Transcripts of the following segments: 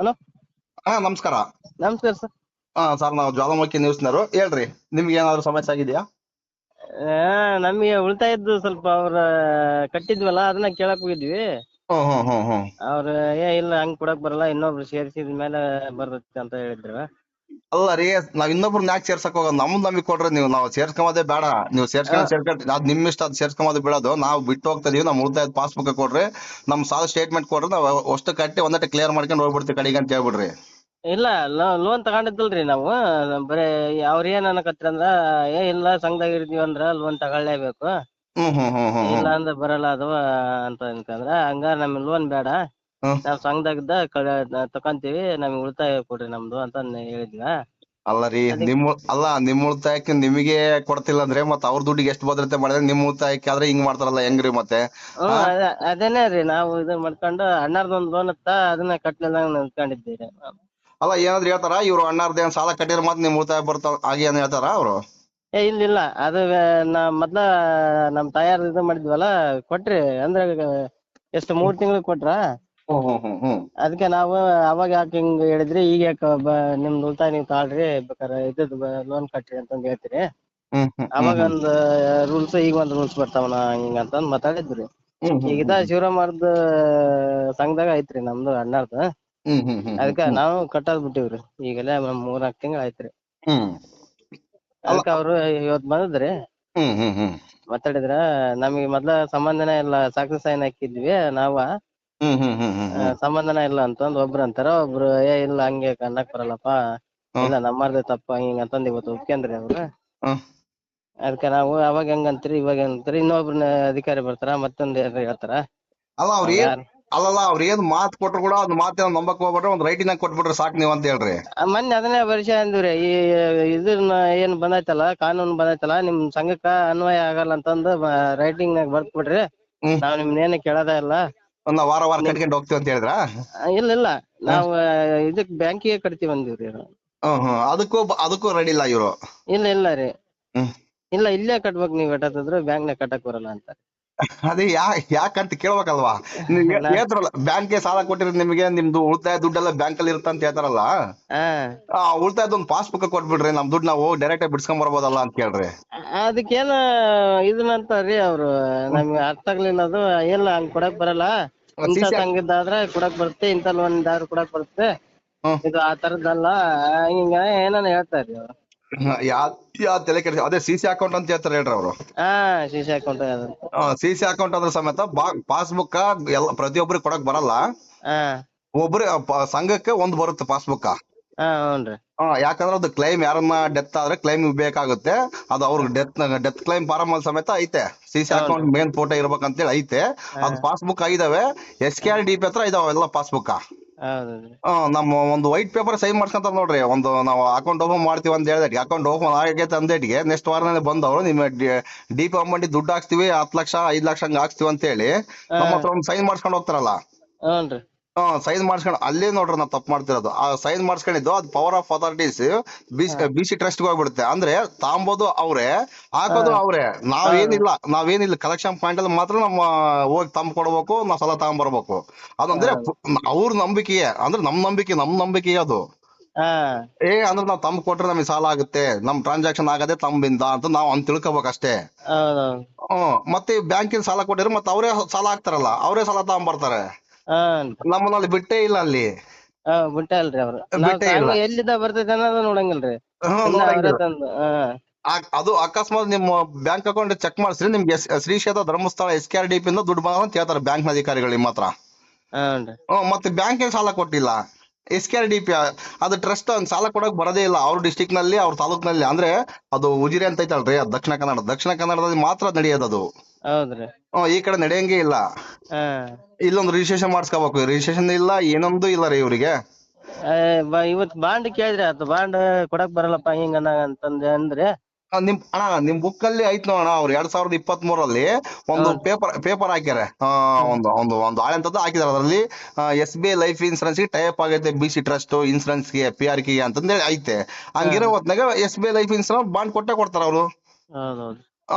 Hello? ಹಾ ನಮಸ್ಕಾರ. ನಮಸ್ಕಾರ ಸರ್. ಹಾ ಸರ್ ನಾವು ಜ್ವಾಲಾಮುಖಿ ನ್ಯೂಸ್ನವರು. ಹೇಳ್ರಿ ನಿಮ್ಗೆ ಏನಾದ್ರು ಸಮಸ್ಯೆ ಆಗಿದೆಯಾ? ನಮಗೆ ಉಳಿತಾಯದ್ದು ಸ್ವಲ್ಪ ಅವ್ರ ಕಟ್ಟಿದ್ವಲ್ಲ ಅದನ್ನ ಕೇಳಕ್ ಹೋಗಿದ್ವಿ. ಹ್ಮ್ ಹ್ಮ್ ಹ್ಮ್ ಹ್ಮ್. ಅವ್ರ ಏ ಇಲ್ಲ ಹಂಗ್ ಕೊಡಕ್ ಬರಲ್ಲ ಇನ್ನೊಬ್ರು ಸೇರಿಸಿದ ಮೇಲೆ ಬರ್ತೈತಿ ಅಂತ ಹೇಳಿದ್ರು. ಅಲ್ಲ ರೀ ನಾವ್ ಇನ್ನೊಬ್ರನ್ನ ಯಾಕೆ ಸೇರ್ಸಕ್ ಹೋಗೋದು ನಮ್ದು ನಮಗೆ ಕೊಡ್ರಿ ನೀವು ನಾವು ಸೇರ್ಸ್ಕೊಂಬೋದೇ ಬೇಡ. ನೀವು ಸೇರ್ಸ್ಕೊಂಡ್ ಸೇರ್ಕೊಂಡ್ ಅದ್ ನಿಮ್ ಇಷ್ಟ ಅದ್ ಸೇರ್ಸ್ಕೊಂಬೋದು ಬಿಡೋದು. ನಾವು ಬಿಟ್ಟು ಹೋಗ್ತಾ ಇದೀವಿ ನಮ್ ಉಳಿತಾಯದ ಪಾಸ್ಬುಕ್ ಕೊಡ್ರಿ ನಮ್ ಸಾಲ ಸ್ಟೇಟ್ಮೆಂಟ್ ಕೊಡ್ರಿ ನಾವು ಅಷ್ಟು ಕಟ್ಟಿ ಒಂದಟ್ಟು ಕ್ಲಿಯರ್ ಮಾಡ್ಕೊಂಡು ಹೋಗ್ಬಿಡ್ತೀವಿ ಕಡೆಗೆ ಅಂತ ಹೇಳ್ಬಿಡ್ರಿ. ಇಲ್ಲ ಲೋನ್ ತಗೊಂಡಿದ್ದಲ್ರಿ ನಾವು ಬರೇ ಅವ್ರ ಏನ್ ಅನ್ನಕತ್ರ ಅಂದ್ರ ಏ ಇಲ್ಲ ಸಂಘದಾಗ ಇರ್ತೀವಿ ಅಂದ್ರ ಲೋನ್ ತಗೊಳ್ಳೇಬೇಕು. ಹ್ಮ್ ಹ್ಮ್ ಹ್ಮ್ ಹ್ಮ್ ಇಲ್ಲ ಅಂದ್ರ ಬರಲ್ಲ ಅದು ಅಂತ ಅಂತಂದ್ರ ಹಂಗ ನಮ್ಗೆ ಲೋನ್ ಬೇಡ. ಹ್ಮ್. ನಾವ್ ಸಂಘದಾಗಿದ್ದ ತಕೊಂತೀವಿ ನಮ್ಗೆ ಉಳಿತಾಯ ಕೊಡ್ರಿ ನಮ್ದು ಅಂತ ಹೇಳಿದ್ವ ಅಲ್ಲ ರೀ ನಿಮ್ ಅಲ್ಲ ನಿಮ್ ಉಳಿತಾಯಕ್ಕೆ ನಿಮಗೆ ಕೊಡ್ತಿಲ್ಲ ಅಂದ್ರೆ ಮತ್ತೆ ಅವ್ರ ದುಡ್ಡಿಗೆ ಎಷ್ಟು ಭದ್ರತೆ ಮಾಡಿದ್ರೆ ನಿಮ್ ಉಳಿತಾಯಕ್ಕೆ ಆದ್ರೆ ಹಿಂಗ್ ಮಾಡ್ತಾರಲ್ಲ ಹೆಂಗ್ರಿ ಮತ್ತೆ? ಹ್ಮ್ ಅದ- ಅದೇನೇ ರೀ ನಾವು ಇದು ಮಾಡ್ಕೊಂಡು ಅಣ್ಣಾರ್ದೊಂದ್ ಲೋನ್ ಇತ್ತ ಅದನ್ನ ಕಟ್ಲಿಲ್ಲ ನಿಂತ್ಕೊಂಡಿದ್ದೀರಿ. ಅಲ್ಲ ಏನಾದ್ರು ಹೇಳ್ತಾರ? ಇವ್ರು ಅಣ್ಣಾರ್ದ ಏನ್ ಸಾಲ ಕಟ್ಟಿದ್ರೆ ಮತ್ತೆ ನಿಮ್ ಉಳಿತಾಯ ಬರ್ತಾವ ಹಾಗೆ ಏನ್ ಹೇಳ್ತಾರ ಅವ್ರು? ಏ ಇಲ್ಲ ಇಲ್ಲ ಅದು ನಾ ಮೊದ್ಲ ನಮ್ ತಾಯಾರ್ ಇದು ಮಾಡಿದ್ವಲ್ಲ ಕೊಟ್ರಿ ಅಂದ್ರೆ ಎಷ್ಟು ಮೂರ್ ತಿಂಗ್ಳಿಗ್ ಕೊಟ್ರ? ಹ್ಮ್ ಹ್ಮ್ ಹ್ಮ್ ಹ್ಮ್. ಅದಕ್ಕೆ ನಾವು ಅವಾಗ ಯಾಕೆ ಹಿಂಗ್ ಹೇಳಿದ್ರಿ ಈಗ ಯಾಕ ಬ- ನಿಮ್ದು ಉಳಿತಾಯ ನೀವು ತಾಳ್ರಿ ಬೇಕಾರ ಇದ್ದದ್ ಲೋನ್ ಕಟ್ರಿ ಅಂತಂದ್ ಹೇಳ್ತೀರಿ. ಹ್ಮ್ ಹ್ಮ್ ಅವಾಗ ಒಂದ್ ರೂಲ್ಸ್ ಈಗ ಒಂದ್ ರೂಲ್ಸ್ ಬರ್ತಾವನ ಹಿಂಗ ಅಂತಂದ್ ಮಾತಾಡಿದ್ರಿ. ಹ್ಮ್ ಹ್ಮ್ ಈಗ ಇದ ಶಿವರಾಮರ್ದ ಸಂಘದಾಗ ಐತ್ರಿ ನಮ್ದು ಅಣ್ಣಾರ್ದ. ಹ್ಮ್ ಹ್ಮ್ ಹ್ಮ್ ಅದಕ್ಕ ನಾವು ಕಟ್ಟದ್ ಬಿಟ್ಟಿವ್ರಿ ಈಗೆಲ್ಲ ಮೂರ್ನಾಲ್ಕು ತಿಂಗಳ ಆಯ್ತ್ರಿ. ಹ್ಮ್. ಅದಕ್ಕ ಅವ್ರು ಇವತ್ ಬಂದಿದ್ರಿ. ಹ್ಮ್ ಹ್ಮ್ ಹ್ಮ್. ಮಾತಾಡಿದ್ರ ನಮಗೆ ಮೊದ್ಲ ಸಂಬಂಧನೇ ಇಲ್ಲ ಸಾಕ್ಷಿ ಸೈನ್ ಹಾಕಿದ್ವಿ ನಾವ ಹ್ಮ್ ಹ್ಮ್ ಹ್ಮ್ ಹ್ಮ್ ಆ, ಸಂಬಂಧನೇ ಇಲ್ಲ ಅಂತಂದ್ ಒಬ್ರು ಅಂತಾರ ಒಬ್ರು ಏ ಇಲ್ಲ ಹಂಗೆ ಕಣ್ಣಕ್ ಬರಲ್ಲಪ್ಪ. ಇಲ್ಲ ನಮ್ಮರ್ದೇ ತಪ್ಪ ಹಿಂಗ ಅಂತಂದ್ ಇವತ್ತು ಒಪ್ಕೊಂಡ್ರಿ ಅವ್ರು. ಹ್ಮ್. ಅದಕ್ಕೆ ನಾವು ಅವಾಗ ಹೆಂಗಂತ್ರಿ ಇವಾಗ ಅಂತೀರಿ ಇನ್ನೊಬ್ರನ್ನ ಅಧಿಕಾರಿ ಬರ್ತಾರ ಮತ್ತೊಂದ್ ಏನ್ರ ಹೇಳ್ತಾರ? ಅಲ್ಲ ಅವ್ರ ಏನ್ ಯಾರ್- ಅಲ್ಲಲ್ಲ ಅವ್ರ ಏನ್ ಮಾತ್ ಕೊಟ್ರು ಕೂಡ ಅದ್ ಮಾತೇನ ನಂಬಕ್ ಹೋಗ್ಬಿಟ್ರೆ ಒಂದ್ ರೈಟಿನ ಕೊಟ್ಬಿಟ್ರೆ ಸಾಕ್ ನೀವ್ ಅಂತ ಹೇಳ್ರಿ. ಆ, ಮೊನ್ನೆ ಅದನ್ನೇ ಪರಿಚಯ ಅಂದಿವ್ರಿ ಈ ಇದನ್ನ ಏನ್ ಬಂದೈತಲ್ಲ ಕಾನೂನು ಬಂದೈತಲ್ಲ ನಿಮ್ ಸಂಘಕ್ಕ ಅನ್ವಯ ಆಗಲ್ಲ ಅಂತಂದ್ ರೈಟಿಂಗ್ ನಾಗ ಬರ್ದ್ ಬಿಡ್ರಿ ಹ್ಮ್. ನಾವ್ ನಿಮ್ನೇನು ಕೇಳೋದೇ ಇಲ್ಲ. ನಾವ್ ವಾರ ವಾರ ಕಟ್ಕೊಂಡ್ ಹೋಗ್ತೀವಿ ಅಂತ ಹೇಳಿದ್ರ? ಇಲ್ಲ ಇಲ್ಲ. ನಾವು ಇದಕ್ ಬ್ಯಾಂಕಿಗೆ ಕಟ್ತೀವಿ ಅಂದಿವ್ರಿ ಹ್ಮ್ ಹ್ಮ್. ಅದಕ್ಕೂ ಅದಕ್ಕೂ ರೆಡಿ ಇಲ್ಲ ಇವ್ರು? ಇಲ್ಲ ಇಲ್ಲ ರೀ. ಹ್ಮ್. ಇಲ್ಲ ಇಲ್ಲೇ ಕಟ್ಬೇಕು ನೀವ್ ಬ್ಯಾಂಕ್ ಬ್ಯಾಂಕ್ನಾಗ ಕಟ್ಟಕ್ ಬರಲ್ಲ ಅಂತ. ಅದೇ ಯಾ ಯಾಕಂತ ಕೇಳ್ಬೇಕಲ್ವಾ? ನೀವ್ ಹೇ- ನಾ- ಹೇಳ್ತಾರಲ್ಲ ಬ್ಯಾಂಕ್ಗೆ ಸಾಲ ಕೊಟ್ಟಿರೋದು ನಿಮಗೆ ನಿಮ್ದು ಉಳಿತಾಯ ದುಡ್ಡೆಲ್ಲ ಬ್ಯಾಂಕ್ ಅಲ್ಲಿ ಇರುತ್ತ ಅಂತ ಹೇಳ್ತಾರಲ್ಲ? ಹಾ ಆ ಉಳಿತಾಯದ ಒಂದು ಪಾಸ್ಬುಕ್ ಕೊಟ್ಬಿಡ್ರಿ ನಮ್ ದುಡ್ಡು ನಾವು ಡೈರೆಕ್ಟ್ ಆಗಿ ಬಿಡ್ಸ್ಕೊಂಡ್ ಬರ್ಬೋದಲ್ಲ ಅಂತ ಕೇಳ್ರಿ ಅದಕ್ಕೇನ ಇದನ್ನ ಅಂತಾರ್ರಿ ಅವ್ರು ನಮ್ಗೆ ಅರ್ಥ ಆಗ್ಲಿಲ್ಲ ಅದು ಇಲ್ಲ ಹಂಗ್ ಕೊಡಕ್ ಬರಲ್ಲ. ಇಂಥ ಸಂಘದ್ದಾದ್ರೆ ಕೊಡಕ್ ಬರುತ್ತೆ ಇಂಥ ಲೋನ್ ಇದ್ದಾದ್ರೆ ಕೊಡಕ್ ಬರುತ್ತೆ. ಹ್ಮ್. ಇದು ಆ ತರದ್ದಲ್ಲ ಹಿಂಗ ಏನಾನ ಹೇಳ್ತಾರ್ರಿ ಅವ್ರು? ಯಾ ಯಾ ತಲೆ ಕೆಡಿಸಿ ಅದೇ ಸಿ ಸಿ ಅಕೌಂಟ್ ಅಂತ ಹೇಳ್ತಾರೆ ಹೇಳ್ರಿ ಅವರು. ಹಾ ಶಿಶಿ ಅಕೌಂಟ್ ಸಿ ಸಿ ಅಕೌಂಟ್ ಅಂದ್ರೆ ಸಮೇತ ಪಾಸ್ಬುಕ್ ಎಲ್ಲ ಪ್ರತಿಯೊಬ್ಬರಿಗೆ ಕೊಡಕ್ ಬರಲ್ಲ. ಹಾ. ಒಬ್ರು ಸಂಘಕ್ಕೆ ಒಂದ್ ಬರುತ್ತೆ ಪಾಸ್ಬುಕ್ ಹಾ ಹ್ಞೂನ್ರಿ ಯಾಕಂದ್ರೆ ಅದು ಕ್ಲೈಮ್ ಯಾರನ್ನ ಡೆತ್ ಆದ್ರೆ ಕ್ಲೈಮ್ ಬೇಕಾಗುತ್ತೆ. ಅದು ಅವ್ರ ಡೆತ್ ಡೆತ್ ಕ್ಲೈಮ್ ಫಾರಂ ಅಲ್ಲಿ ಸಮೇತ ಐತೆ. C C account main photo ಇರ್ಬೇಕಂತೇಳಿ ಐತೆ. ಅದು passbook ಐದಾವೆ. S K R D P ಹತ್ರ ಇದಾವೆ ಎಲ್ಲ ಪಾಸ್ಬುಕ್ ಹೌದ್ರಿ ನಮ್ಮ ಒಂದು ವೈಟ್ ಪೇಪರ್ ಸೈನ್ ಮಾಡ್ಸ್ಕೊಂತಾರ ನೋಡ್ರಿ. ಒಂದು ನಾವು ಅಕೌಂಟ್ ಓಪನ್ ಮಾಡ್ತೀವಿ ಅಂತ ಹೇಳಿದ. ಅಕೌಂಟ್ ಓಪನ್ ಆಗೈತೆ ಅಂದೇಟಿಗೆ ನೆಕ್ಸ್ಟ್ ವಾರನೇ ಬಂದವರು ನಿಮ್ಮ ಡಿ ಪಿ ಅಮೌಂಟ್ ದುಡ್ಡು ಹಾಕ್ತಿವಿ ಹತ್ತು ಲಕ್ಷ ಐದ್ ಲಕ್ಷ ಹಂಗ ಹಾಕ್ಸ್ತೀವಿ ಅಂತ ಹೇಳಿ ನಮ್ಮ ಹತ್ರ ಒಂದು ಸೈನ್ ಮಾಡ್ಸ್ಕೊಂಡು ಹೋಗ್ತಾರಲ್ಲ. ಹ್ಞೂನ್ರಿ ಹಾ ಸೈನ್ ಮಾಡಿಸ್ಕೊಂಡು ಅಲ್ಲೇ ನೋಡ್ರಿ ನಾವು ತಪ್ಪು ಮಾಡ್ತಿರೋದು. ಆ ಸೈನ್ ಮಾಡಿಸ್ಕೊಂಡಿದ್ದು ಅದು power of authorities B C trust ಹೋಗ್ಬಿಡುತ್ತೆ. ಅಂದ್ರೆ ತಾಂಬೋದು ಅವ್ರೆ ಹಾಕೋದು ಅವ್ರೆ. ನಾವೇನಿಲ್ಲ ನಾವೇನಿಲ್ಲ ಕಲೆಕ್ಷನ್ ಪಾಯಿಂಟ್ ಅಲ್ಲಿ ಮಾತ್ರ ನಮ್ಮ ಹೋಗಿ ತಂಬ್ ಕೊಡ್ಬೇಕು ನಾವ್ ಸಲ ತಗೊಂಬರ್ಬೇಕು. ಅದಂದ್ರೆ ಅವ್ರ ನಂಬಿಕೆಯೇ. ಅಂದ್ರೆ ನಮ್ ನಂಬಿಕೆ ನಮ್ ನಂಬಿಕೆ ಅದು. ಏ ಅಂದ್ರೆ ನಾವ್ ತಂಬ್ ಕೊಟ್ರೆ ನಮಗೆ ಸಾಲ ಆಗುತ್ತೆ. ನಮ್ ಟ್ರಾನ್ಸಾಕ್ಷನ್ ಆಗದೆ ತಂಬಿಂದ ಅಂತ ನಾವ್ ಅಂತ ತಿಳ್ಕೊಬೇಕಷ್ಟೇ. ಹ್ಮ್ ಮತ್ತೆ ಬ್ಯಾಂಕಿನ ಸಾಲ ಕೊಟ್ಟಿದ್ರೆ ಮತ್ತೆ ಅವರೇ ಸಾಲ ಹಾಕ್ತಾರಲ್ಲ ಅವರೇ ಸಾಲ ತಗೊಂಬರ್ತಾರೆ. ಹಾನ್ರಿ ನಮ್ಮನ್ನ ಅಲ್ಲಿ ಬಿಟ್ಟೇ ಇಲ್ಲ ಅಲ್ಲಿ. ಬಿಟ್ಟ ಅಲ್ರಿ ಅವ್ರು. ನಾವ್ ಬಿಟ್ಟೇ ಇಲ್ಲ. ಸಂಘ ಎಲ್ಲಿದ್ದ ಬರ್ತೈತೆ ಅನ್ನೋದು ನೋಡಂಗಿಲ್ರಿ. ಹ್ಮ್, ಸುಮ್ನೆ ನೋಡಂಗಿಲ್ಲ. ತಂದು ಹಾ. ಆ- ಅದು ಅಕಸ್ಮಾತ್ ನಿಮ್ಮ ಬ್ಯಾಂಕ್ ಅಕೌಂಟ್ ಚೆಕ್ ಮಾಡಿಸ್ರಿ ನಿಮ್ಗೆ S- Shri Kshetra Dharmasthala S K R D P ಇಂದ ದುಡ್ಡು ಬಂದ ಅಂತ ಹೇಳ್ತಾರೆ ಬ್ಯಾಂಕ್ ಅಧಿಕಾರಿಗಳು ನಿಮ್ಮ ಹತ್ರ ಹ್ಮ್, ಮತ್ತೆ ಬ್ಯಾಂಕ್ ಸಾಲ ಕೊಟ್ಟಿಲ್ಲ. S K R D P ಅದು ಟ್ರಸ್ಟ್ ಸಾಲ ಕೊಡೋಕೆ ಬರೋದೇ ಇಲ್ಲ. ಅವ್ರ ಡಿಸ್ಟಿಕ್ನಲ್ಲಿ ಅವ್ರ ತಾಲೂಕ್ನಲ್ಲಿ. ಅಂದ್ರೆ ಅದು ಉಜಿರೆ ಅಂತ ಐತಲ್ರಿ ಅದು ದಕ್ಷಿಣ ಕನ್ನಡ. ದಕ್ಷಿಣ ಕನ್ನಡದಲ್ಲಿ ಮಾತ್ರ ನಡೆಯೋದು ಅದು. ಹೌದ್ರಿ. ಹ್ಮ್, ಈ ಕಡೆ ನಡೆಯಂಗೆ ಇಲ್ಲ. ಇಲ್ಲೊಂದು ರಿಜಿಸ್ಟ್ರೇಷನ್ ಮಾಡಿಸ್ಕೋಬೇಕು. ರಿಜಿಸ್ಟ್ರೇಷನ್ ಇಲ್ಲ ಏನೊಂದು ಇಲ್ಲ ರೀ ಇವರಿಗೆ. ಇವತ್ ಬಾಂಡ್ ಕೇಳಿದ್ರಿ ಅದು ಬಾಂಡ್ ಕೊಡಕ್ ಬರಲ್ಲಪ್ಪ ಹಿಂಗ ಅಂತಂದ್ರೆ ಅಂದ್ರೆ ನಿಮ್ ಅಣ್ಣ ನಿಮ್ ಬುಕ್ ಅಲ್ಲಿ ಐತ್ ಅಣ್ಣ ಅವ್ರು ಎರಡ್ ಸಾವಿರದ ಇಪ್ಪತ್ತ್ ಮೂರಲ್ಲಿ ಒಂದು ಪೇಪರ್ ಪೇಪರ್ ಹಾಕ್ಯಾರೆ. ಒಂದು ಒಂದು ಒಂದು ಆಳೆಂತದ್ದು ಹಾಕಿದಾರೆ. ಅದರಲ್ಲಿ ಎಸ್ ಬಿ ಐ ಲೈಫ್ ಇನ್ಸೂರೆನ್ಸ್ಗೆ ಟೈಪ್ ಆಗೈತೆ ಬಿ ಸಿ ಟ್ರಸ್ಟ್ ಇನ್ಸೂರೆನ್ಸ್ಗೆ ಪಿ ಆರ್ ಕೆ ಅಂತಂದೇಳಿ ಐತೆ. ಹಂಗಿರೋ ಹೊತ್ನಾಗ S B I life insurance bond ಕೊಟ್ಟೆ ಕೊಡ್ತಾರ ಅವರು.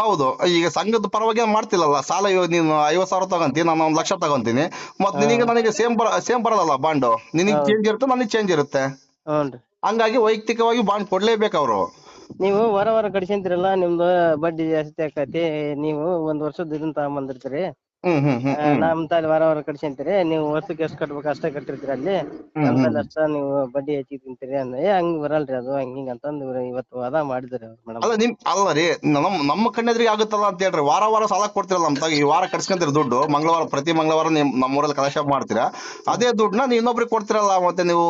ಹೌದು. ಈಗ ಸಂಘದ ಪರವಾಗಿ ಮಾಡ್ತಿಲ್ಲ ಮಾಡ್ತಿಲ್ಲಲ್ಲ ಸಾಲ ನೀನು ಐವತ್ ಸಾವಿರ ತಗೊಂತೀನಿ ನಾನು ಒಂದ್ ಲಕ್ಷ ತಗೊಂತೀನಿ. ಮತ್ ನಿನಗೆ ನನಗೆ ಸೇಮ್ ಬರ ಸೇಮ್ ಬರಲ್ಲ ಬಾಂಡ್. ನಿನಗೆ ಚೇಂಜ್ ಇರುತ್ತೆ ನನಗೆ ಚೇಂಜ್ ಇರುತ್ತೆ. ಹಂಗಾಗಿ ವೈಯಕ್ತಿಕವಾಗಿ ಬಾಂಡ್ ಕೊಡ್ಲೇಬೇಕು ಅವರು. ನೀವು ವಾರ ವಾರ ಕಡ್ಸ್ಕೊಂತೀರಲ್ಲ ನಿಮ್ದು ಬಡ್ಡಿ ಜಾಸ್ತಿ ಆಕತಿ ನೀವು ಒಂದ್ ವರ್ಷದ ಇದನ್ನ ತಗೊಂಬಂದಿರ್ತೀರಿ. ಹ್ಮ್ ಹ್ಮ್ ಹ್ಮ್ ಆ, ನಮ್ ತಾಲಿ ವಾರ ವಾರ ಕಡ್ಸ್ಕೊಂತೀರಿ ನೀವು ವರ್ಷಕ್ಕೆ ಎಷ್ಟು ಕಟ್ಬೇಕು ಅಷ್ಟೇ ಕಟ್ಟಿರ್ತೀರಿ ಅಲ್ಲಿ. ನಮ್ ತಾಲಿ ಅಷ್ಟ ನೀವು ಬಡ್ಡಿ ಹೆಚ್ಚಿಗೆ ತಿಂತೀರಿ ಅಂದ್ರೆ ಏ ಹಂಗ್ ಬರಲ್ರಿ ಅದು ಹಂಗ್ ಹಿಂಗ್ ಅಂತಂದ್ ಇವ್ರು ಇವತ್ತು ವಾದ ಮಾಡಿದ್ರಿ ಮೇಡಮ್. ಅಲ್ಲ ನಿಮ್ ಅಲ್ಲ ರೀ ನಮ್ ನಮ್ಮ ಕಣ್ಣೆದ್ರಿಗೆ ಆಗುತ್ತಲ್ಲ ಅಂತ ಹೇಳ್ರಿ ವಾರ ವಾರ ಸಾಲ ಕೊಡ್ತಿರಲ್ಲ ನಮ್ ತಾಗ ಈ ವಾರ ಕಟ್ಸ್ಕೊಂತೀರಿ ದುಡ್ಡು ಮಂಗಳವಾರ ಪ್ರತಿ ಮಂಗಳವಾರ ನಿಮ್ ನಮ್ಮೂರಲ್ಲಿ ಕಲೆಕ್ಷನ್ ಮಾಡ್ತೀರಾ ಅದೇ ದುಡ್ಡನ್ನ ನೀವು ಇನ್ನೊಬ್ರಿಗೆ ಕೊಡ್ತಿರಲ್ಲ ಮತ್ತೆ ನೀವು?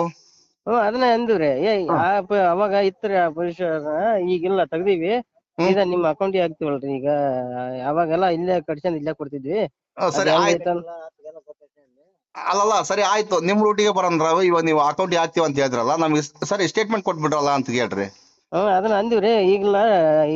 ಹ್ಮ್ ಅದನ್ನ ಅಂದಿವ್ರಿ. ಏ ಆ ಪ- ಅವಾಗ ಇತ್ರಿ ಆ ಪರಿಸರ ಈಗಿಲ್ಲ ತೆಗ್ದೀವಿ. ಈಗ ನಿಮ್ಮ ಅಕೌಂಟ್ ಹಾಕ್ತಿವಲ್ರಿ ಈಗ. ಅವಾಗೆಲ್ಲ ಇಲ್ಲೇ ಕಡ್ಸ್ಕೊಂಡ್ ಇಲ್ಲೇ ಕೊಡ್ತಿದ್ವಿ. ಆ, ಸರಿ ಅದ್ ಆಯ್ತು. ಅಲ್ಲಲ್ಲ ಸರಿ ಆಯ್ತು. ನಿಮ್ ರೂಟಿಗೆ ಬರೋಣ ಇವಾಗ ನೀವು ಅಕೌಂಟ್ ಹಾಕ್ತೀವಿ ಅಂತ ಹೇಳಿದ್ರಲ್ಲ ನಮ್ಗೆ ಸರಿ ಸ್ಟೇಟ್ಮೆಂಟ್ ಕೊಟ್ಬಿಡ್ರಲ್ಲ ಅಂತ ಕೇಳ್ರಿ. ಹ್ಮ್ ಅದನ್ನ ಅಂದಿವ್ರಿ. ಈಗಿಲ್ಲ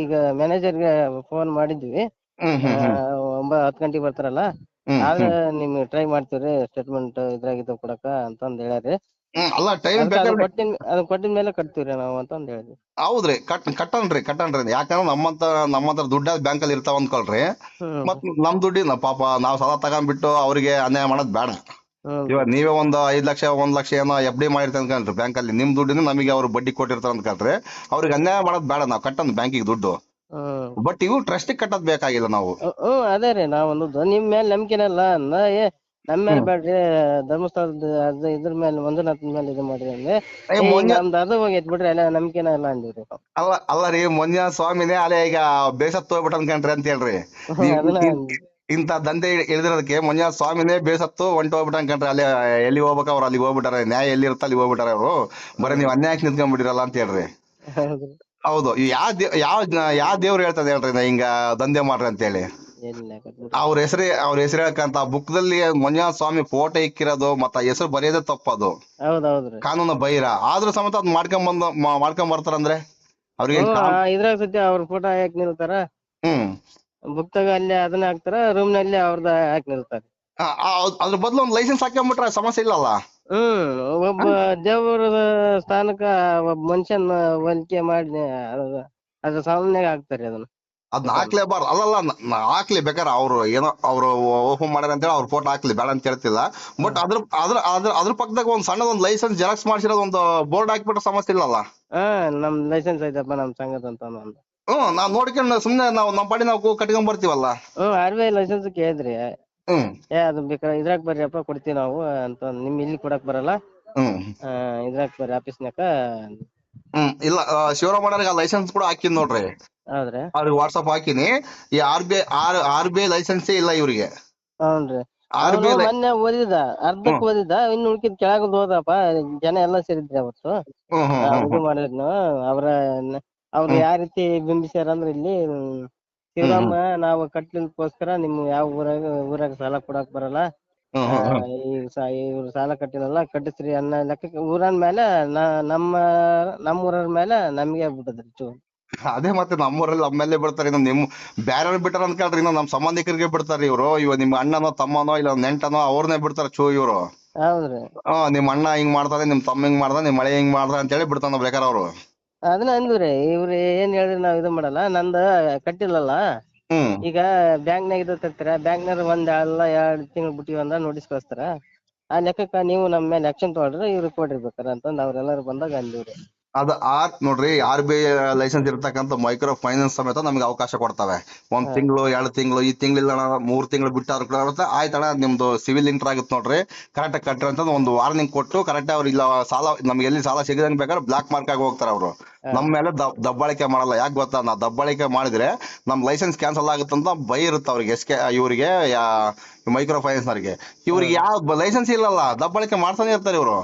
ಈಗ ಮ್ಯಾನೇಜರ್ಗೆ ಫೋನ್ ಮಾಡಿದ್ವಿ. ಹ್ಮ್ ಹ್ಮ್ ಹ್ಮ್. ಒಂಬ ಹತ್ತ್ ಗಂಟೆಗೆ ಬರ್ತಾರಲ್ಲ. ಹ್ಮ್ ಆದ್ರೆ ನಿಮ್ಗೆ ಟ್ರೈ ಮಾಡ್ತೀವ್ರಿ ಸ್ಟೇಟ್ಮೆಂಟ್ ಇದ್ರಾಗಿದ್ದು ಕೊಡಕ ಅಂತಂದ್ ಹೇಳ್ಯಾರಿ ಹ್ಮ್ ಅಲ್ಲ ಟೈಮ್ ಅದಕ್ಕ ಅದನ್ನ ಬೇಕಾದ್ರೆ ಕೊಟ್ಟಿನ್ ಮೇಲೆ ಕಟ್ತೀವ್ರಿ ನಾವು ಅಂತಂದ್ ಹೇಳಿದ್ವಿ. ಹೌದ್ರಿ ಕಟ್ ಕಟ್ಟನ್ರಿ ಕಟ್ಟನ್ರಿ ಯಾಕಂದ್ರೆ ನಮ್ಮಂತ ನಮ್ಮಂತ ದುಡ್ಡ ಬ್ಯಾಂಕ್ ಅಲ್ಲಿ ಇರ್ತಾವ ಅಂದ್ಕೊಳ್ರಿ ಹ್ಮ್. ಮತ್ ನಮ್ ದುಡ್ಡಿನ ಪಾಪ ನಾವ್ ಸಾಲ ತಗೊಂಡ್ಬಿಟ್ಟು ಅವ್ರಿಗೆ ಅನ್ಯಾಯ ಮಾಡೋದ್ ಬೇಡ. ಹ್ಮ್ ಇವಾಗ ನೀವೇ ಒಂದ್ ಐದ್ ಲಕ್ಷ ಒಂದ್ ಲಕ್ಷ ಏನೋ ಎಫ್ ಡಿ ಮಾಡಿರ್ತ ಅನ್ಕೊಂಡ್ರಿ ಬ್ಯಾಂಕ್ ಅಲ್ಲಿ ನಿಮ್ ದುಡ್ಡಿನ ನಮಗೆ ಅವ್ರು ಬಡ್ಡಿ ಕೊಟ್ಟಿರ್ತಾರ ಅನ್ಕೊಂಡ್ರಿ. ಅವ್ರಿಗೆ ಅನ್ಯಾಯ ಮಾಡೋದ್ ಬೇಡ ನಾವ್ ಕಟ್ಟನ್ ಬ್ಯಾಂಕಿಗೆ ದುಡ್ಡು. ಹ್ಮ್. ಬಟ್ ಇವು ಟ್ರಸ್ಟ್ ಕಟ್ಟೋದ್ ಬೇಕಾಗಿಲ್ಲ ನಾವು. ಹ್ಮ್ ಅದೇ ರೀ ನಾವೊಂದು ನಿಮ್ ಮೇಲೆ ನಂಬಿಕೆನಲ್ಲ ನಾ ಏ ನಮ್ ಮೇಲೆ ಬೇಡ್ರಿ ಧರ್ಮಸ್ಥಳದ ಅದ ಇದ್ರ ಮೇಲೆ ಮಂಜುನಾಥ್ ಮೇಲೆ ಇದು ಮಾಡ್ರಿ ಅಂದ್ರೆ ಏ, ಮೊನ್ನೆ- ನಮ್ದು ಅದು ಹೋಗೈತ್ ಬಿಡ್ರಿ ಅಲ್ಲ ನಂಬಿಕೆನ ಇಲ್ಲ ಅಂದಿವ್ರಿ. ನಾವು. ಅಲ್ಲ ಅಲ್ಲ ರೀ ಮೊನ್ನೆ ಸ್ವಾಮಿನೇ ಅಲ್ಲೇ ಈಗ ಬೇಸತ್ ಹೋಗ್ಬಿಟ್ಟು ಅನ್ಕೊಂಡ್ರಿ ಅಂತ ಹೇಳ್ರಿ. ನೀವ್ ಅದನ್ನ ಇನ್- ಇಂತ ದಂಧೆ ಇಳಿದಿರೋದಕ್ಕೆ ಮೊನ್ನೆ ಸ್ವಾಮಿನೇ ಬೇಸತ್ತು ಹೊಂಟು ಹೋಗ್ಬಿಟ್ಟು ಅನ್ಕೊಂಡ್ರಿ ಅಲ್ಲಿ ಎಲ್ಲಿ ಹೋಗ್ಬೇಕು ಅವ್ರು? ಅಲ್ಲಿಗೆ ಹೋಗ್ಬಿಟ್ಟಾರೆ. ನ್ಯಾಯ ಎಲ್ಲಿ ಇರುತ್ತೆ ಅಲ್ಲಿ ಹೋಗ್ಬಿಟ್ಟಾರೆ ಅವರು. ಬರೀ ನೀವ್ ಅನ್ಯಾಯಕ್ಕೆ ನಿಂತ್ಕೊಂಡ್ಬಿಟ್ಟಿರಲ್ಲ ಅಂತ ಹೇಳ್ರಿ. ಹೌದ್ರಿ. ಹೌದು. ಯಾವ ಯಾವ ಯಾವ ದೇವ್ರು ಹೇಳ್ತದೆ ಹೇಳ್ರಿ ನಾ ಹಿಂಗ ದಂಧೆ ಮಾಡ್ರಿ ಅಂತ ಹೇಳಿ. ಅವ್ರ ಹೆಸರು ಅವ್ರ ಹೆಸರು ಬುಕ್ ದಲ್ಲಿ ಮಂಜುನಾಥ ಸ್ವಾಮಿ ಫೋಟೋ ಇಕ್ಕಿರೋದು ಮತ್ತ ಹೆಸರು ಬರೆಯೋದೇ ತಪ್ಪದು. ಕಾನೂನು ಬೈರ ಆದ್ರೂ ಸಮೇತ ಅದ್ ಮಾಡ್ಕೊಂಡ್ ಬಂದು ಮಾಡ್ಕೊಂಡ್ ಬರ್ತಾರಂದ್ರೆ ಅವ್ರಿಗೆ ಇದ್ರಾಗ ಸತ್ಯ ಅವ್ರ ಫೋಟೋ ಹಾಕಿ ನಿಲ್ತಾರ? ಹ್ಮ್. ಬುಕ್ತಾಗ ಅಲ್ಲಿ ಅದನ್ನ ಹಾಕ್ತಾರ ರೂಮ್ನಲ್ಲಿ ಅವ್ರದ ಹಾಕಿ ನಿಲ್ತಾರ? ಅದ್ರ ಬದಲು ಒಂದ್ ಲೈಸೆನ್ಸ್ ಹಾಕೊಂಡ್ಬಿಟ್ರೆ ಸಮಸ್ಯೆ ಇಲ್ಲಲ್ಲ? ಹ್ಮ್ ಒಬ್ಬ ದೇವರ ಸ್ಥಾನಕ್ಕ ಒಬ್ಬ ಮನುಷ್ಯನ ಹೋಲಿಕೆ ಮಾಡಿ ಅದ ಅದ್ರ ಸಾಮಾನ್ಯಾಗ ಹಾಕ್ತಾರಿ ಅದನ್ನ. ಅದ್ನ ಹಾಕ್ಲೇಬಾರ್ದು. ಅಲ್ಲಲ್ಲ ಹಾಕ್ಲಿ ಬೇಕಾರ ಅವ್ರು ಏನೋ ಅವ್ರು ಓಪನ್ ಮಾಡ್ಯಾರ ಅಂತೇಳಿ ಅವ್ರ ಫೋಟೋ ಹಾಕ್ಲಿ ಬೇಡ ಅಂತ ಹೇಳ್ತಿಲ್ಲ. ಬಟ್ ಅದ್ರ ಅದ್ರ ಅದ್ರ ಅದ್ರ ಪಕ್ಕದಾಗ ಒಂದ್ ಸಣ್ಣದ ಒಂದ್ ಲೈಸೆನ್ಸ್ ಜೆರಾಕ್ಸ್ ಮಾಡಿಸಿರೋದು ಒಂದು ಬೋರ್ಡ್ ಹಾಕ್ಬಿಟ್ರೆ ಸಮಸ್ಯೆ ಇಲ್ಲಲ್ಲ? ಹಾ ನಮ್ ಲೈಸೆನ್ಸ್ ಐತಪ್ಪ ನಮ್ ಸಂಘದ ಅಂತ ಒಂದು ಹ್ಮ್ ನಾವ್ ನೋಡ್ಕೊಂಡು ಸುಮ್ನೆ ನಾವು ನಮ್ಮ ಪಾಡಿ ನಾವು ಕಟ್ಕೊಂಡ್ ಬರ್ತೀವಲ್ಲ? ಹ್ಮ್ ಆರ್ ಬಿ ಐ ಲೈಸೆನ್ಸ್ ಕೇಳಿದ್ರಿ ಹ್ಮ್. ಏ ಅದು ಬೇಕಾದ್ರೆ ಇದ್ರಾಗ ಬರ್ರಿ ಅಪ್ಪ ಕೊಡ್ತೀವಿ ನಾವು ಅಂತ ನಿಮ್ ಇಲ್ಲಿ ಕೊಡಕ್ ಬರಲ್ಲ? ಹ್ಮ್. ಆ, ಇದ್ರಾಗ ಬರ್ರಿ ಆಫೀಸ್ನಾಗ. ಹ್ಮ್ ಇಲ್ಲ ಶಿವರಾಮ್ ಶಿವರಾಮಣ್ಣರಿಗೆ ಆ ಲೈಸೆನ್ಸ್ ಕೂಡ ಹಾಕಿದ್ ನೋಡ್ರಿ. ಹೌದ್ರಿ? ಅವ್ರಿಗೆ ವಾಟ್ಸಪ್ ಹಾಕಿನಿ. ಈ R B I R R B I ಲೈಸೆನ್ಸೇ ಇಲ್ಲ ಇವ್ರಿಗೆ. ಹೌನ್ರಿ ಆರ್ ಬಿ ಐ ಮೊನ್ನೆ ಓದಿದ ಅರ್ಧಕ್ ಓದಿದ ಇನ್ನು ಉಳ್ಕಿದ್ ಕೆಳಗದ್ ಓದಪ್ಪ ಜನ ಎಲ್ಲಾ ಸೇರಿದ್ರಿ ಅವತ್ತು. ಹ್ಮ್ ಹ್ಮ್ ಆ, ಹ್ಮ್ ಇದು ಮಾಡಿದ್ನು ಅವ್ರ ಯಾವ ರೀತಿ ಬಿಂಬಿಸ್ಯಾರ ಅಂದ್ರೆ ಇಲ್ಲಿ ಶಿವರಾಮ ನಾವು ಕಟ್ಟಲಿಕ್ಕೋಸ್ಕರ ನಿಮ್ ಯಾವ ಊರಾಗ ಊರಾಗ ಸಾಲ ಕೊಡಾಕ್ ಬರಲ್ಲ. ಹ್ಮ್ ಸಾ- ಇವ್ರು ಸಾಲ ಕಟ್ಟಿಲ್ಲ ಕಟ್ಟಿಸ್ರಿ ಅನ್ನೋ ಲೆಕ್ಕಕ್ಕೆ ಊರನ್ ಮೇಲೆ ನ- ನಮ್ಮ ನಮ್ಮ ಊರ ಮೇಲೆ ನಮ್ಗೆ ಬಿಟ್ಟದ್ರಿ ಚೂ ಅದೇ ಮತ್ತೆ ನಮ್ಮೂರಲ್ಲಿ ನಮ್ಮೆಲ್ಲೇ ಬಿಡ್ತಾರೆ. ಇನ್ನು ನಿಮ್ ಬೇರೆ ಬಿಟ್ಟಾರ ಅಂತ ಕೇಳ್ರಿ ಇನ್ನು ನಮ್ ಸಂಬಂಧಿಕರಿಗೆ ಬಿಡ್ತಾರೆ ಇವ್ರು. ಇವ ನಿಮ್ ಅಣ್ಣನೋ ತಮ್ಮನೋ ಇಲ್ಲ ನೆಂಟನೋ ಅವ್ರನ್ನೇ ಬಿಡ್ತಾರೆ. ಚೂ ಇವ್ರು. ಹೌದ್ರಿ. ಆ ನಿಮ್ ಅಣ್ಣ ಹಿಂಗ್ ಮಾಡ್ತಾರೆ ನಿಮ್ ತಮ್ಮ ಹಿಂಗ್ ಮಾಡ್ದ ನಿಮ್ ಮಳೆ ಹಿಂಗ್ ಮಾಡ್ದ ಅಂತ ಹೇಳಿ ಬಿಡ್ತಾನ ಬೇಕಾರ ಅವ್ರು. ಅದನ್ನ ಅಂದ್ರೆ ಇವ್ರು ಏನ್ ಹೇಳಿದ್ರೆ ನಾವ್ ಇದು ಮಾಡಲ್ಲ. ನಂದ ಕಟ್ಟಿಲ್ಲಲ್ಲ. ಹ್ಮ್. ಈಗ ಬ್ಯಾಂಕ್ನಾಗ ಇದು ತರ್ತೀರ ಬ್ಯಾಂಕ್ನಾಗ ಒಂದ್ ಅಲ್ಲ ಎರಡ್ ತಿಂಗಳು ಬಿಟ್ಟಿವಿ ಅಂದ್ರ ನೋಟಿಸ್ ಕಳಿಸ್ತಾರ. ಆ ಲೆಕ್ಕಕ್ಕ ನೀವು ನಮ್ಮ ಮೇಲೆ ಆಕ್ಷನ್ ತಗೊಳ್ರಿ ಇವ್ರಿಗೆ ಕೊಡ್ರಿ ಬೇಕಾರ ಅಂತಂದ್ ಅವ್ರೆಲ್ಲಾರು ಬಂದಾಗ ಅಂದಿವ್ರಿ. ಅದ ಆರ್ ನೋಡ್ರಿ ಆರ್ ಬಿ ಐ ಲೈಸೆನ್ಸ್ ಇರತಕ್ಕಂತ ಮೈಕ್ರೋ ಫೈನಾನ್ಸ್ ಸಮೇತ ನಮ್ಗೆ ಅವಕಾಶ ಕೊಡ್ತವೆ. ಒಂದ್ ತಿಂಗಳು ಎರಡು ತಿಂಗಳು ಈ ತಿಂಗಳಿಲ್ಲ ಇಲ್ಲ ಮೂರ್ ತಿಂಗಳು ಬಿಟ್ಟಾದ್ರು ಕೂಡ ಆಯ್ತಣ್ಣ ನಿಮ್ದು ಸಿವಿಲ್ ಇಂಟರ್ ಆಗುತ್ತೆ ನೋಡ್ರಿ. ಕರೆಕ್ಟ್ ಆಗಿ ಕಟ್ರಿ ಅಂತ ಒಂದು ವಾರ್ನಿಂಗ್ ಕೊಟ್ಟು ಕರೆಕ್ಟ್ ಅವ್ರು ಇಲ್ಲ ಸಾಲ ನಮ್ಗೆ ಎಲ್ಲಿ ಸಾಲ ಸಿಗದಂಗ್ ಬೇಕಾದ್ರೆ ಬ್ಲಾಕ್ ಮಾರ್ಕ್ ಆಗಿ ಹೋಗ್ತಾರೆ ಅವರು. ನಮ್ಮ ಮೇಲೆ ದಬ್- ದಬ್ಬಾಳಿಕೆ ಮಾಡಲ್ಲ. ಯಾಕೆ ಗೊತ್ತಾ? ನಾ ದಬ್ಬಾಳಿಕೆ ಮಾಡಿದ್ರೆ ನಮ್ ಲೈಸೆನ್ಸ್ ಕ್ಯಾನ್ಸಲ್ ಆಗುತ್ತಂತ ಭಯ ಇರುತ್ತೆ ಅವ್ರಿಗೆ ಎಸ್ ಕೆ ಇವರಿಗೆ ಮೈಕ್ರೋ ಫೈನಾನ್ಸ್ ಅವ್ರಿಗೆ ಇವ್ರಿಗೆ ಯಾವ ಲೈಸೆನ್ಸ್ ಇಲ್ಲಲ್ಲ ದಬ್ಬಾಳಿಕೆ ಮಾಡ್ತಾನೆ ಇರ್ತಾರೆ ಇವರು.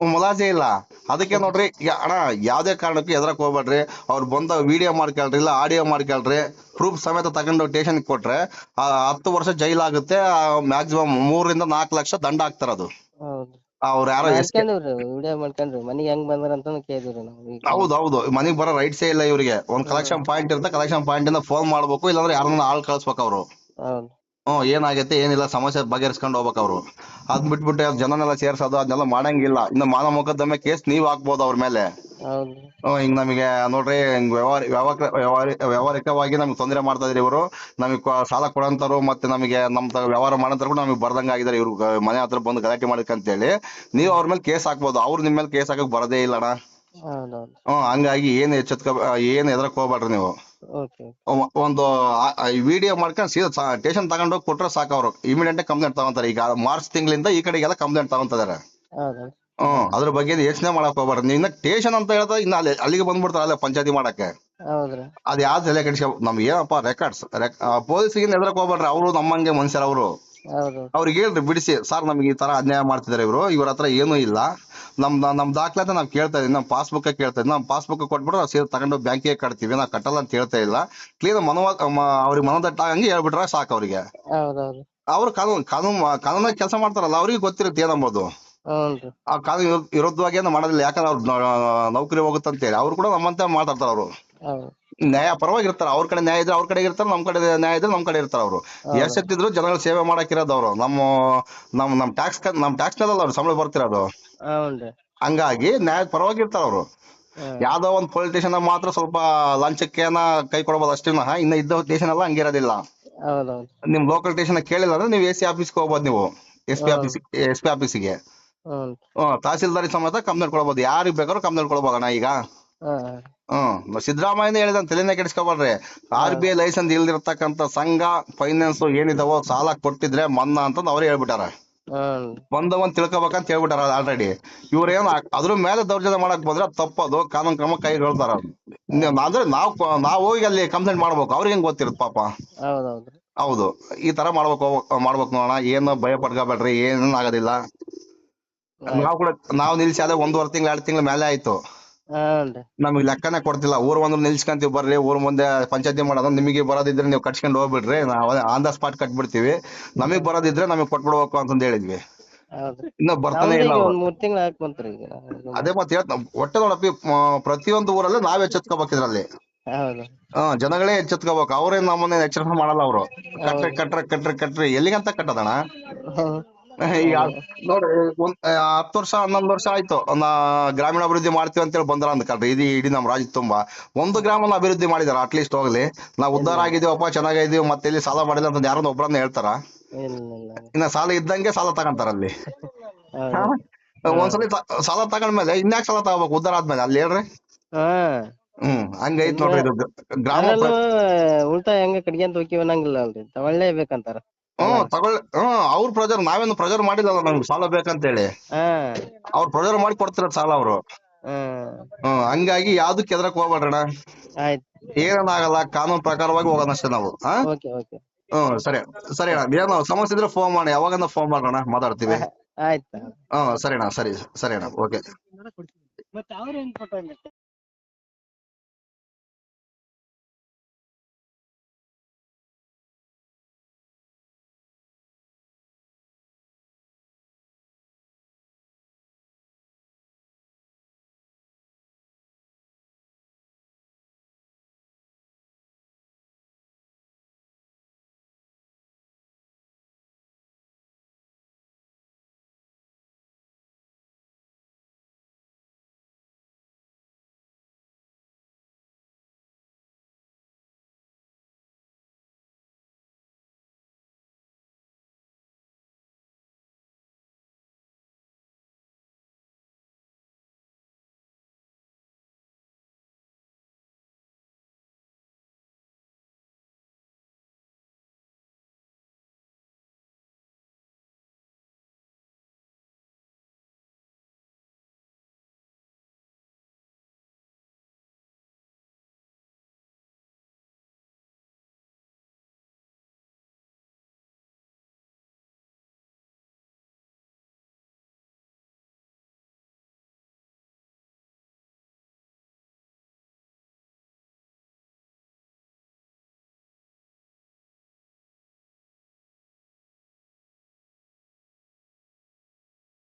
ಮುಲಾಜೆ ಇಲ್ಲ. ಅದಕ್ಕೆ ನೋಡ್ರಿ ಈಗ ಅಣ್ಣ ಯಾವ್ದೇ ಕಾರಣಕ್ಕೂ ಎದ್ರಕ್ ಹೋಗ್ಬೇಡ್ರಿ. ಅವ್ರು ಬಂದ ವಿಡಿಯೋ ಮಾಡ್ಕೊಳ್ರಿ ಇಲ್ಲ ಆಡಿಯೋ ಮಾಡ್ಕೊಳ್ರಿ ಪ್ರೂಫ್ ಸಮೇತ ತಗೊಂಡು ಟೇಷನ್ ಕೊಟ್ರೆ ಆ ಹತ್ತು ವರ್ಷ ಜೈಲ್ ಆಗುತ್ತೆ ಮ್ಯಾಕ್ಸಿಮಮ್ ಮೂರರಿಂದ ನಾಲ್ಕು ಲಕ್ಷ ದಂಡ ಆಗ್ತಾರ ಅದು. ಅವ್ರ ಯಾರೋ ವಿಡಿಯೋ ಮಾಡ್ಕೊಂಡ್ರಿ. ಮನಿಗ್ ಹೆಂಗ್ ಬಂದ್ರ ಅಂತ ಕೇಳಿದ್ರಿ ಹೌದು ಹೌದು. ಮನೆಗ್ ಬರೋ ರೈಟ್ಸೇ ಇಲ್ಲ ಇವರಿಗೆ. ಒಂದ್ ಕಲೆಕ್ಷನ್ ಪಾಯಿಂಟ್ ಇರುತ್ತೆ ಕಲೆಕ್ಷನ್ ಪಾಯಿಂಟ್ ಇಂದ ಫೋನ್ ಮಾಡ್ಬೇಕು ಇಲ್ಲಾಂದ್ರೆ ಯಾರನ್ನ ಆಳ್ ಕಳ್ಸ್ಬೇಕು ಅವ್ರು. ಹ್ಮ್ ಏನಾಗೈತೆ ಏನಿಲ್ಲ ಸಮಸ್ಯೆ ಬಗೆಹರಿಸ್ಕೊಂಡು ಹೋಗ್ಬೇಕು ಅವರು. ಅದ್ ಬಿಟ್ಬಿಟ್ಟು ಜನನೆಲ್ಲ ಸೇರ್ಸೋದು ಅದನ್ನೆಲ್ಲ ಮಾಡಂಗಿಲ್ಲ. ಇನ್ನು ಮಾನ ಮೊಕದ್ದಮೆ ಕೇಸ್ ನೀವ್ ಹಾಕ್ಬೋದು ಅವ್ರ ಮೇಲೆ. ಹೌದು. ಹ್ಮ್, ಹಿಂಗ್ ನಮಗೆ ನೋಡ್ರಿ ಹಿಂಗ್ ವ್ಯವಹಾರ ವ್ಯವಹಾರ ವ್ಯವಹಾರ- ವ್ಯವಹಾರಿಕವಾಗಿ ನಮ್ಗೆ ತೊಂದರೆ ಮಾಡ್ತಾ ಇದ್ರಿ ಇವರು. ನಮಗೆ ಸಾಲ ಕೊಡಂತಾರು ಮತ್ತೆ ನಮಗೆ ನಮ್ ತ- ವ್ಯವಹಾರ ಮಾಡಂತಾರು ಕೂಡ ನಮಗೆ ಬರ್ದಂಗ ಆಗಿದ್ದಾರೆ ಇವ್ರು ಗ- ಮನೆ ಹತ್ರ ಬಂದು ಗಲಾಟೆ ಅಂತ ಹೇಳಿ ನೀವು ಅವ್ರ ಮೇಲೆ ಕೇಸ್ ಹಾಕ್ಬೋದು. ಅವ್ರು ನಿಮ್ ಮೇಲೆ ಕೇಸ್ ಹಾಕಕ್ ಬರದೇ ಹೌದೌದು. ಹ್ಮ್ ಹಂಗಾಗಿ ಏನ್ ಎಚ್ಚೆತ್ಕ ಏನ್ ಎದ್ರಕ್ ಹೋಗ್ಬೇಡ್ರಿ ನೀವು. ಒಂದು ವಿಡಿಯೋ ಮಾಡ್ಕೊಂಡು ಸೀದಾ ಸ್ಟೇಷನ್ ತಗೊಂಡೋಗಿ ಕೊಟ್ರೆ ಸಾಕು ಅವರು. ಇಮಿಡಿಯೇಟ್ ಕಂಪ್ಲೇಂಟ್ ತಗೊಂತಾರೆ. ಈಗ ಮಾರ್ಚ್ ತಿಂಗಳಿಂದ ಈ ಕಡೆಗೆಲ್ಲ ಕಂಪ್ಲೇಂಟ್ ತಗೊಂತಿದ್ದಾರೆ ಹ್ಮ್ ಅದ್ರ ಬಗ್ಗೆ ಯೋಚನೆ ಮಾಡಕ್ ಹೋಗ್ಬಾರ್ದು. ನೀವು ಇನ್ನ ಸ್ಟೇಷನ್ ಅಂತ ಹೇಳ್ತಾ ಇನ್ನ ಅಲ್ಲಿ ಅಲ್ಲಿಗೆ ಬಂದ್ಬಿಡ್ತಾರ ಅಲ್ಲೇ ಪಂಚಾಯತಿ ಮಾಡಕ್ಕೆ. ಅದ್ ಯಾವ್ದು ತಲೆ ಕೆಡಿಸ್ಕೊ ನಮ್ಗೆ ಏನಪ್ಪ ರೆಕಾರ್ಡ್ಸ್ ಪೊಲೀಸಿಗೆ ಎದ್ರಕ್ ಹೋಗ್ಬಾರ್ರಿ ಅವರು ನಮ್ಮಂಗೆ ಮನುಷ್ಯರ ಅವರು ಹೌದೌದು ಅವ್ರಿಗೆ ಹೇಳ್ರಿ ಬಿಡಿಸಿ ಸರ್ ನಮ್ಗೆ ಈ ತರ ಅನ್ಯಾಯ ಮಾಡ್ತಿದಾರೆ ಇವರು ಇವ್ರ ಹತ್ರ ಏನೂ ಇಲ್ಲ. ನಮ್ ನಮ್ ದಾಖಲಾತಿ ನಾವ್ ಕೇಳ್ತಾ ಇದೀವಿ ನಮ್ ಪಾಸ್ಬುಕ್ ಕೇಳ್ತಾ ಇದ್ವಿ. ನಮ್ ಪಾಸ್ಬುಕ್ ಕೊಟ್ಬಿಟ್ರೆ ನಾವು ಸೇರಿ ತಗೊಂಡು ಬ್ಯಾಂಕಿಗೆ ಕಟ್ತೀವಿ ನಾವ್ ಕಟ್ಟಲ್ಲ ಅಂತ ಹೇಳ್ತಾ ಇಲ್ಲ. ಕ್ಲೀನ್ ಮನವ ಮ- ಅವ್ರಿಗೆ ಮನದಟ್ಟಾಗಂಗೆ ಹೇಳ್ಬಿಟ್ರೆ ಸಾಕು ಅವ್ರಿಗೆ. ಹೌದೌದು. ಅವ್ರು ಕಾನೂನು ಕಾನೂನು ಕಾನೂನ ಕೆಲಸ ಮಾಡ್ತಾರಲ್ಲ ಅವ್ರಿಗೆ ಗೊತ್ತಿರುತ್ತೆ ಏನಂಬೋದು ಹ್ಞೂ ಆ ಕಾನೂನು ವಿರುದ್ಧ- ವಿರುದ್ಧವಾಗಿ ಏನು ಮಾಡೋದಿಲ್ಲ ಯಾಕಂದ್ರೆ ಅವ್ರು ನೌಕರಿ ಹೋಗುತ್ತಂತೇಳಿ. ಅವ್ರು ಕೂಡ ನಮ್ಮಂತೆ ಮಾತಾಡ್ತಾರ ಅವರು ಹೌದು. ನ್ಯಾಯ ಪರವಾಗಿ ಇರ್ತಾರ ಅವ್ರ ಕಡೆ ನ್ಯಾಯ ಇದ್ರೆ ಅವ್ರ ಕಡೆ ಇರ್ತಾರೆ ನಮ್ ಕಡೆ ನ್ಯಾಯ ಇದ್ರೆ ನಮ್ ಕಡೆ ಇರ್ತಾರ ಅವರು. ಎಷ್ಟಿದ್ರು ಜನಗಳ ಸೇವೆ ಮಾಡಕ್ಕಿರೋದು ಅವರು. ನಮ್ಮ ನಮ್ ನಮ್ ಟ್ಯಾಕ್ಸ್ ನಮ್ ಟ್ಯಾಕ್ಸ್ ನಲ್ಲ ಅವ್ರು ಸಂಬಳ ಬರ್ತಿರೋದು. ಹಂಗಾಗಿ ನ್ಯಾಯ ಪರವಾಗಿ ಇರ್ತಾರ ಅವರು. ಹ್ಮ್. ಯಾವ್ದೋ ಒಂದ್ ಪೊಲಿಟಿಷಿಯನ್ ಮಾತ್ರ ಸ್ವಲ್ಪ ಲಂಚಕ್ಕೇನ ಕೈ ಕೊಡಬಹುದು ಅಷ್ಟೇ ಇನ್ನ ಇದ್ದ ಸ್ಟೇಷನ್ ಎಲ್ಲ ಹಂಗಿರೋದಿಲ್ಲ ನಿಮ್ ಲೋಕಲ್ ಟೇಷನ್ ಕೇಳಿಲ್ಲ ಅಂದ್ರೆ ನೀವು ಎ ಸಿ ಆಫೀಸ್ಗೆ ಹೋಗ್ಬೋದು ನೀವು. S P office S P ಆಫೀಸಿಗೆ ತಹಸೀಲ್ದಾರಿ ಸಮೇತ ಕಂಪ್ಲೇಂಟ್ ಕೊಡ್ಬೋದು. ಯಾರಿಗ್ ಬೇಕಾದ್ರೂ ಕಂಪ್ಲೇಂಟ್ ಕೊಡ್ಬೋದಣ್ಣ ಈಗ. ಹ್ಮ್. ಸಿದ್ದರಾಮಯ್ಯ ಹೇಳಿದ ತಲೆನೇ ಕೆಡಿಸ್ಕೊಬಾರ್ರಿ. ಆರ್ ಬಿ ಐ ಲೈಸೆನ್ಸ್ ಇಲ್ದಿರತಕ್ಕಂತ ಸಂಘ ಫೈನಾನ್ಸ್ ಏನಿದಾವೋ ಸಾಲ ಕೊಟ್ಟಿದ್ರೆ ಮನ್ನಾ ಅಂತ ಅವ್ರೇ ಹೇಳ್ಬಿಟ್ಟಾರ. ಬಂದವನ್ ತಿಳ್ಕೊಬೇಕಂತ ಹೇಳ್ಬಿಟ್ಟಾರ ಆಲ್ರೆಡಿ ಇವ್ರೇನ್ ಅದ್ರ ಮೇಲೆ ದೌರ್ಜನ್ಯ ಮಾಡಕ್ ಬಂದ್ರೆ ತಪ್ಪದು ಕಾನೂನು ಕ್ರಮ ಕೈಗೊಳ್ತಾರ. ಹೇಳ್ತಾರ ಅಂದ್ರೆ ನಾವ್ ನಾವ್ ಹೋಗಿ ಅಲ್ಲಿ ಕಂಪ್ಲೇಂಟ್ ಮಾಡ್ಬೇಕು. ಅವ್ರಿಗೆ ಹೆಂಗ್ ಗೊತ್ತಿರುತ್ತೆ ಪಾಪ? ಹೌದು. ಈ ತರ ಮಾಡ್ಬೇಕು ಮಾಡ್ಬೇಕು ನೋಡೋಣ. ಏನು ಭಯ ಪಡ್ಕೋಬೇಡ್ರಿ ಏನೇನ್ ಆಗೋದಿಲ್ಲ. ನಾವ್ ಕೂಡ ನಾವ್ ನಿಲ್ಸಿ ಅದೇ ಒಂದೂವರೆ ತಿಂಗಳು ಎರಡು ತಿಂಗಳ ಮೇಲೆ ಆಯ್ತು. ನಮಗೆ ಲೆಕ್ಕನೇ ಕೊಡ್ತಿಲ್ಲ. ಊರ್ ಒಂದ್ ನಿಲ್ಸ್ಕೊಂತೀವಿ ಬರ್ರಿ ಊರ್ ಮುಂದೆ ಪಂಚಾಯತಿ ಮಾಡೋದು ನಿಮಗೆ ಬರೋದಿದ್ರೆ ನೀವು ಕಟ್ಸ್ಕೊಂಡು ಹೋಗ್ಬಿಡ್ರಿ. ನಾವು ಆನ್ ದ ಸ್ಪಾಟ್ ಕಟ್ಬಿಡ್ತೀವಿ. ನಮಗ್ ಬರೋದಿದ್ರೆ ನಮಗ್ ಕೊಟ್ಬಿಡ್ಬೇಕು ಅಂತಂದ್ ಹೇಳಿದ್ವಿ. ಇನ್ನ ಬರ್ತಾನೆ ಇಲ್ಲ ಅದೇ ಮತ್ತೆ ಹೇಳ್ತ ಒಟ್ಟೆ ನೋಡಪ್ಪಿ ಪ್ರತಿಯೊಂದು ಊರಲ್ಲೂ ನಾವ್ ಎಚ್ಚೆತ್ಕೋಬೇಕು ಇದ್ರಲ್ಲಿ. ಹೌದು. ಹಾ ಜನಗಳೇ ಎಚ್ಚೆತ್ಕೋಬೇಕು. ಅವ್ರೇನ್ ನಮ್ಮನ್ನ ಎಚ್ಚರಿಕೆ ಮಾಡಲ್ಲ ಅವ್ರು. ಕಟ್ರಿ ಕಟ್ರಿ ಕಟ್ರಿ ಕಟ್ರಿ. ಎಲ್ಲಿಗಂತ ಕಟ್ಟದಣ್ಣ. ಈಗ ನೋಡ್ರಿ ಒಂದ್ ಹತ್ತು ವರ್ಷ ಹನ್ನೊಂದು ವರ್ಷ ಆಯ್ತು. ನಾ ಗ್ರಾಮೀಣ ಅಭಿವೃದ್ಧಿ ಮಾಡ್ತೀವಿ ಅಂತೇಳಿ ಬಂದ್ರ ಅಂದ್ಕಲ್ರಿ ಇದು ಇಡೀ ನಮ್ಮ ರಾಜ್ಯ ತುಂಬಾ. ಒಂದು ಗ್ರಾಮನ ಅಭಿವೃದ್ಧಿ ಮಾಡಿದಾರ ಅಟ್ ಲೀಸ್ಟ್ ಹೋಗ್ಲಿ. ನಾವು ಉದ್ದಾರ ಆಗಿದೀವಪ್ಪ ಚೆನ್ನಾಗಿದೀವಿ ಮತ್ತೆ ಇಲ್ಲಿ ಸಾಲ ಮಾಡಿಲ್ಲ ಅಂತ ಯಾರನ್ನ ಒಬ್ಬರನ್ನ ಹೇಳ್ತಾರ? ಇನ್ನ ಸಾಲ ಇದ್ದಂಗೆ ಸಾಲ ತಗೊಂತಾರ ಅಲ್ಲಿ. ಒಂದ್ಸಲಿ ಸಾಲ ತಗೊಂಡ್ಮೇಲೆ ಇನ್ಯಾಕ್ ಸಾಲ ತಗೋಬೇಕು? ಉದ್ದಾರ ಆದ್ಮೇಲೆ ಅಲ್ಲಿ ಹೇಳ್ರಿ. ಹ್ಮ್ ಹಂಗೈತ್ ನೋಡ್ರಿ ಇದು ಗ್ರಾಮ ಉಳಿತಾಯ ಹೆಂಗ ಕಡ್ಗ್ಯಾಂತ ಹೋಗಿವ್ ಅನ್ನಂಗಿಲ್ಲ ಅಲ್ರಿ. ತಗೊಳ್ಳೇಬೇಕಂತಾರ. ಹ್ಮ್ ತಗೊಳ್ಳಿ. ಹ್ಮ್ ಅವ್ರ ಪ್ರಜರ್ ನಾವೇನು ಪ್ರಜರ್ ಮಾಡಿಲ್ಲಲ್ಲ ನಮ್ಗೆ ಸಾಲ ಬೇಕಂತ ಹೇಳಿ ಅವ್ರ ಪ್ರೆಜರ್ ಮಾಡಿ ಕೊಡ್ತಾರ ಸಾಲ ಅವ್ರು. ಹ್ಮ್ ಹಂಗಾಗಿ ಯಾವ್ದಕ್ಕೆ ಎದ್ರಕ್ ಹೋಗ್ಬೇಡ ಏನೇನ್ ಆಗಲ್ಲ ಕಾನೂನು ಪ್ರಕಾರವಾಗಿ ಹೋಗೋಣ ಅಷ್ಟೇ ನಾವು ಹಾ? Okay okay. ಹ್ಮ್ ಸರಿ. ಸರಿ ಅಣ್ಣ ಏನ ಸಮಸ್ಯೆ ಇದ್ರೆ ಫೋನ್ ಮಾಡಿ ಯಾವಾಗಂದ ಫೋನ್ ಮಾಡೋಣ ಮಾತಾಡ್ತೀವಿ. ಆಯ್ತು. ಹ್ಮ್ ಸರಿ ಅಣ್ಣ ಸರಿ ಸರಿ ಅಣ್ಣ ಓಕೆ.